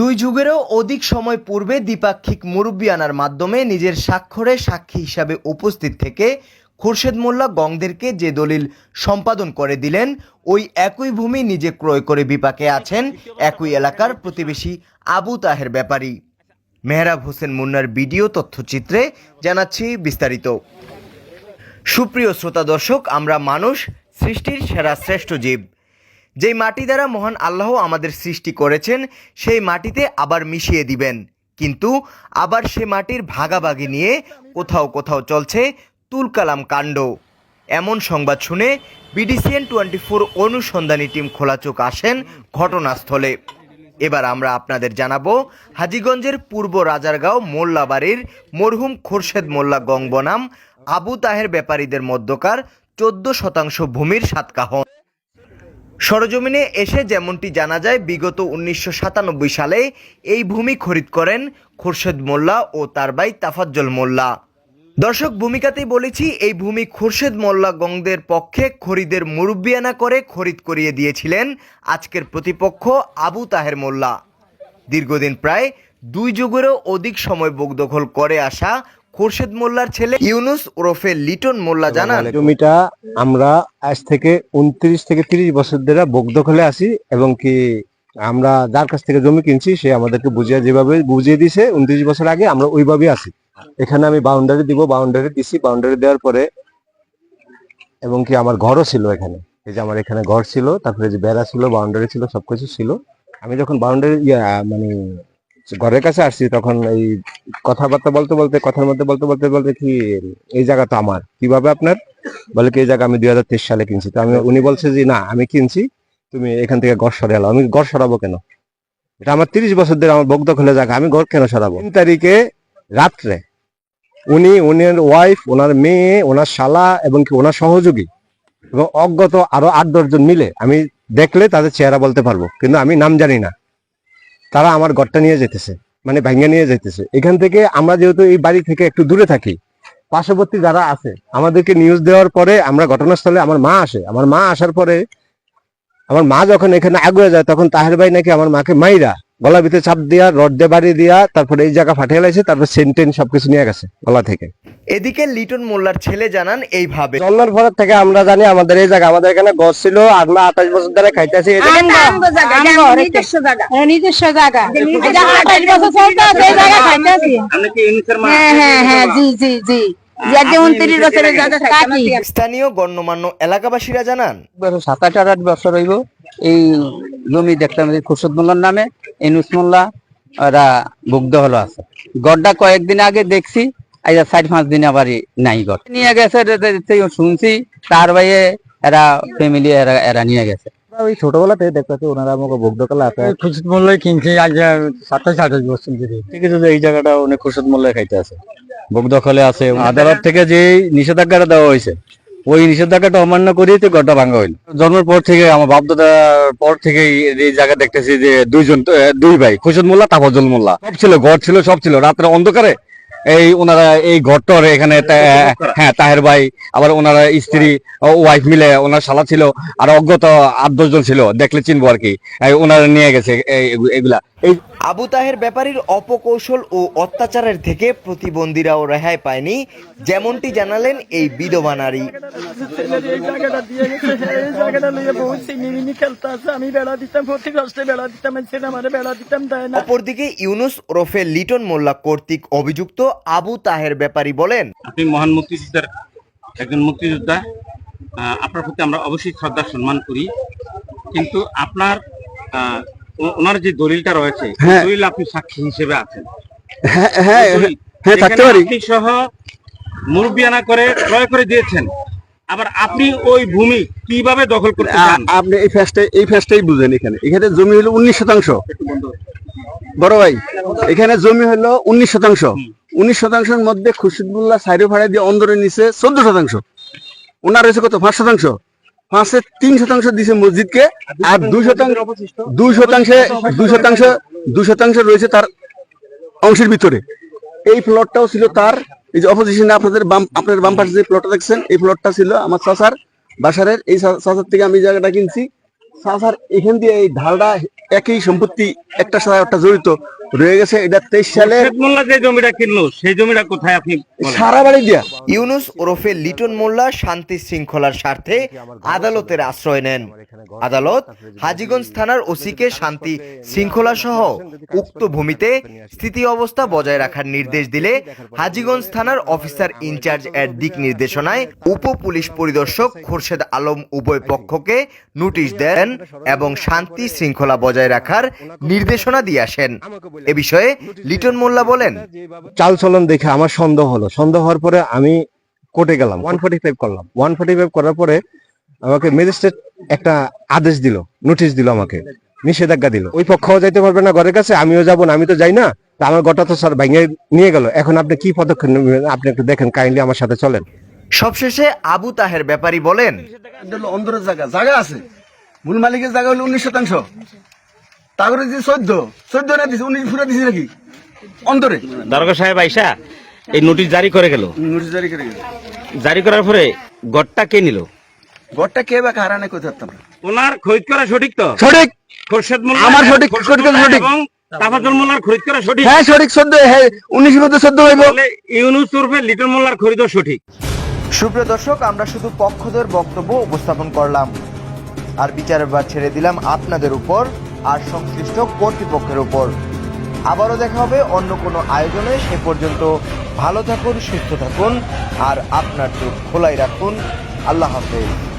দুই যুগেরও অধিক সময় পূর্বে দ্বিপাক্ষিক মুরব্বী আনার মাধ্যমে নিজের স্বাক্ষরে সাক্ষী হিসাবে উপস্থিত থেকে খোরশেদ মোল্লা গংদেরকে যে দলিল সম্পাদন করে দিলেন, ওই একই ভূমি নিজে ক্রয় করে বিপাকে আছেন একই এলাকার প্রতিবেশী আবু তাহের ব্যাপারী। মেহরাব হোসেন মুন্নার ভিডিও তথ্যচিত্রে জানাচ্ছি বিস্তারিত। সুপ্রিয় শ্রোতা দর্শক, আমরা মানুষ, সৃষ্টির সেরা শ্রেষ্ঠ জীব। যেই মাটি দ্বারা মহান আল্লাহ আমাদের সৃষ্টি করেছেন, সেই মাটিতে আবার মিশিয়ে দিবেন। কিন্তু আবার সে মাটির ভাগাভাগি নিয়ে কোথাও কোথাও চলছে তুলকালাম কাণ্ড। এমন সংবাদ শুনে বিডিসিএন টোয়েন্টি ফোর অনুসন্ধানী টিম খোলাচোক আসেন ঘটনাস্থলে। এবার আমরা আপনাদের জানাব, হাজীগঞ্জের পূর্ব রাজারগাঁও মোল্লাবাড়ির মরহুম খোরশেদ মোল্লা গং বনাম আবু তাহের ব্যাপারীদের মধ্যকার চোদ্দ শতাংশ ভূমির সাতকাহন। সরজমিনে এসে যেমনটি জানা যায়, বিগত উনিশশো সাতানব্বই সালে এই ভূমি খরিদ করেন খোরশেদ মোল্লা ও তার ভাই তাফাজ্জল মোল্লা। দর্শক, ভূমিকাতেই বলেছি, এই ভূমি খোরশেদ মোল্লা গংদের পক্ষে খরিদের মুরব্বিয়ানা করে খরিদ করিয়ে দিয়েছিলেন আজকের প্রতিপক্ষ আবু তাহের মোল্লা। দীর্ঘদিন প্রায় দুই যুগেরও অধিক সময় বোকদখল করে আসা খোরশেদ মোল্লার ছেলে ইউনুস ওরফে লিটন মোল্লা জানান। জমিটা আমরা আজ থেকে উনত্রিশ থেকে তিরিশ বছর ধরে বক দখলে আছি এবং কি আমরা যার কাছ থেকে জমি কিনছি সে আমাদেরকে বুঝিয়ে যেভাবে বুঝিয়ে দিছে উনত্রিশ বছর আগে আমরা ওইভাবে আছি। এখানে আমি বাউন্ডারি দিব বাউন্ডারি দিছি বাউন্ডারি দেওয়ার পরে এবং কি আমার ঘরও ছিল এখানে। এই যে আমার এখানে ঘর ছিল তারপরে যে বেড়া ছিল বাউন্ডারি ছিল সবকিছু ছিল। আমি যখন বাউন্ডারি মানে ঘরের কাছে আসছি তখন এই কথাবার্তা বলতে বলতে, কথার মধ্যে বলতে বলতে বলতে কি, এই জায়গা তো আমার। কীভাবে আপনার? বলে কি, এই জায়গা আমি দুই হাজার তেইশ সালে কিনছি। তো আমি, উনি বলছে যে, না, আমি কিনছি, তুমি এখান থেকে গড় সরে আমি গড় সরাবো কেন? এটা আমার তিরিশ বছর ধরে আমার বগ্ধ খোলে জায়গা, আমি ঘর কেন সরাবো? তিন তারিখে রাত্রে উনি, উনার ওয়াইফ ওনার মেয়ে ওনার শালা এবং কি ওনার সহযোগী এবং অজ্ঞত আরও আট দশজন মিলে আমি দেখলে তাদের চেহারা বলতে পারব। কিন্তু আমি নাম জানি না। তারা আমার ঘরটা নিয়ে যেতেছে মানে ভাঙ্গা নিয়ে যেতেছে এখান থেকে আমরা যেহেতু এই বাড়ি থেকে একটু দূরে থাকি, পার্শ্ববর্তী যারা আছে, আমাদেরকে নিউজ দেওয়ার পরে আমরা ঘটনাস্থলে আমার মা আসে। আমার মা আসার পরে, আমার মা যখন এখানে আগুয়ে যায়, তখন তাহের ভাই নাকি আমার মাকে মাইরা গলা ভিতরে চাপ দিয়া রড দিয়ে বাড়ি দিয়া তারপরে এই জায়গা ফাটিয়ে লাইছে তারপর সেন্টেন সবকিছু নিয়ে গেছে গলা থেকে এদিকে লিটন মোল্লার ছেলে জানান এইভাবে জন্মের পরের থেকে আমরা জানি আমাদের এই জায়গা আমাদের এখানে গছ ছিল আমরা আঠাশ বছর ধরে খাইতেছি এই জায়গা- আমগো জায়গা, আমগো, নিজস্ব জায়গা। হ্যাঁ, নিজস্ব জায়গা। আঠাশ বছর চলতে এই জায়গা খাইতেছি। হ্যাঁ, হ্যাঁ, হ্যাঁ, জি, জি, জি। যে আজকে উনত্রিশ বছরের জায়গা থাকি। স্থানীয় গণ্যমান্য এলাকাবাসীরা জানান সাত আট আট বছর হইব এই জমি দেখলাম যে খুরশদ মোল্লার নামে এনুস মোল্লা ওরা বুগ্ধ হলো আছে। গড়টা কয়েকদিন আগে দেখছি আজ চার পাঁচ দিন আবার নাই গড়। নিয়ে গেছে শুনছি তার বাইরে এরা ফ্যামিলি এরা এরা নিয়ে গেছে। ওই ছোটবেলাতে দেখতেছি ওনারা আমাকে বগ্ধ কালা আছে। খুশিদ মোল্লাই কিনছে আজ সাতাশ আঠাশ বছর ধরে। ঠিক আছে যে এই জায়গাটা অনেক খুরশদ মোল্লায় খাইতে আছে। বক দখলে আছে। আদালত থেকে যে নিষেধাজ্ঞাটা দেওয়া হয়েছে ওই নিষেধাজ্ঞাটা অমান্য করেই তো ঘরটা ভাঙা হইল। জন্মের পর থেকে, আমার বাপ দাদার পর থেকে এই জায়গা দেখতেছি যে দুইজন দুই ভাই, খুশদ মোল্লা, তাফাজুল মোল্লা। সব ছিল, ঘর ছিল, সব ছিল। রাত্রে অন্ধকারে এই ওনারা এই ঘরটার এখানে হ্যাঁ তাহের ভাই, আবার ওনারা স্ত্রী ওয়াইফ মিলে ওনার শালা ছিল, আর অজ্ঞত আট দশজন ছিল, দেখলে চিনবো আর কি। ওনারা নিয়ে গেছে এগুলা। এই আবু তাহের ব্যাপারীর অপকৌশল ও অত্যাচারের থেকে প্রতিবন্ধীরাও রেহাই পায়নি যেমনটি জানালেন এই বিধবা নারী। অপরদিকে ইউনুস ওরফে লিটন মোল্লা কর্তৃক অভিযুক্ত আবু তাহের ব্যাপারী বলেন আপনি মহান মুক্তিযোদ্ধার একজন মুক্তিযোদ্ধা আপনার প্রতি আমরা অবশ্যই শ্রদ্ধা সম্মান করি। কিন্তু আপনার ওনার যে দলিলটা রয়েছে হ্যাঁ। দলিল আপনি সাক্ষী হিসেবে আছেন। হ্যাঁ হ্যাঁ হ্যাঁ, থাকতে পারি। আপনি সহ মুরব্বিয়ানা করে ক্রয় করে দিয়েছেন। আবার আপনি ওই ভূমি কীভাবে দখল করতে চান? আপনি এই ফ্যাসটাই এই ফ্যাসটাই বুঝেন এখানে। এখানে জমি হলো উনিশ শতাংশ। বড় ভাই এখানে জমি হলো উনিশ শতাংশ। উনিশ শতাংশের মধ্যে খুশিদুল্লাহ সাইডে ভাড়া দিয়ে অন্দরে নিচে চোদ্দ শতাংশ। ওনার রয়েছে কত? পাঁচ শতাংশ। পাঁচে তিন শতাংশ দিছে মসজিদকে আর দুই শতাংশ দুই শতাংশে দুই শতাংশ দুই শতাংশ রয়েছে তার অংশের ভিতরে। এই প্লটটাও ছিল তার। এই যে অপোজিশনে আপনাদের বাম আপনাদের বাম পাশে যে প্লটটা দেখছেন এই প্লটটা ছিল আমার চাচার বাসারের। এই চা- চাচার থেকে আমি জায়গাটা কিনছি। স্যার এখান দিয়ে এই ঢালটা একই সম্পত্তি একটা সাথে একটা জড়িত। রয়ে গেছে এটা তেইশ সালে মোল্লা যে জমিটা কিনলো সেই জমিটা কোথায় আপনি সারা বাড়ি দিয়া। ইউনুস ওরফে লিটন মোল্লা শান্তি শৃঙ্খলার স্বার্থে আদালতের আশ্রয় নেন। আদালত হাজীগঞ্জ থানার ওসিকে শান্তি শৃঙ্খলা সহ উক্ত ভূমিতে স্থিতি অবস্থা বজায় রাখার নির্দেশ দিলে হাজীগঞ্জ থানার অফিসার ইনচার্জ এর দিক নির্দেশনায় উপ পুলিশ পরিদর্শক খোরশেদ আলম উভয় পক্ষকে নোটিশ দেন এবং শান্তি শৃঙ্খলা বজায় রাখার নির্দেশনা দিয়ে আসেন। এ বিষয়ে লিটন মোল্লা বলেন। চাল চলন দেখে আমার সন্দেহ হলো। সন্দেহ হওয়ার পরে আমি কোর্টে গেলাম। ওয়ান ফর্টি ফাইভ করলাম। ওয়ান ফর্টি ফাইভ করার পরে আমাকে ম্যাজিস্ট্রেট একটা আদেশ দিল নোটিশ দিল আমাকে। নিষেধাজ্ঞা দিল। ওই পক্ষও যাইতে পারবে না ঘরের কাছে আমিও যাব না আমি তো যাই না। তা আমার গোটা তো স্যার ভেঙে নিয়ে গেল। এখন আপনি কি পদক্ষেপ নেবেন? আপনি একটু দেখেন কাইন্ডলি আমার সাথে চলেন। সবশেষে আবু তাহের ব্যাপারী বলেন এটা জায়গা। জায়গা আছে। মূল মালিকের জায়গা হলো উনিশ শতাংশ। তারপরে যে চোদ্দ চোদ্দ না দিছে উনিশ ফুটা দিছে নাকি? অন্তরে। দারোগা সাহেব আইসা এই নোটিশ জারি করে গেল। নোটিশ জারি করে গেছে জারি করার পরে গড়টা কে নিল? ঘরটা কে বা ওনার খরিদ করা সঠিক তো? সঠিক। খোরশেদ মোল্লা আমার সঠিক, খোরশেদ করা মোল্লা সঠিক। তাফাজুল মোল্লার খরিদ করা সঠিক। হ্যাঁ সঠিক চোদ্দ হ্যাঁ উনিশের মধ্যে চোদ্দ হইব। ইউনুস উর্ফে লিটন মোল্লার খরিদও সঠিক। সুপ্রিয় দর্শক আমরা শুধু পক্ষদের বক্তব্য উপস্থাপন করলাম। আর বিচারের বার ছেড়ে দিলাম আপনাদের উপর। আর সংশ্লিষ্ট কর্তৃপক্ষের উপর। আবারও দেখা হবে অন্য কোনো আয়োজনে। সে পর্যন্ত ভালো থাকুন, সুস্থ থাকুন, আর আপনার চোখ খোলাই রাখুন। আল্লাহ হাফেজ।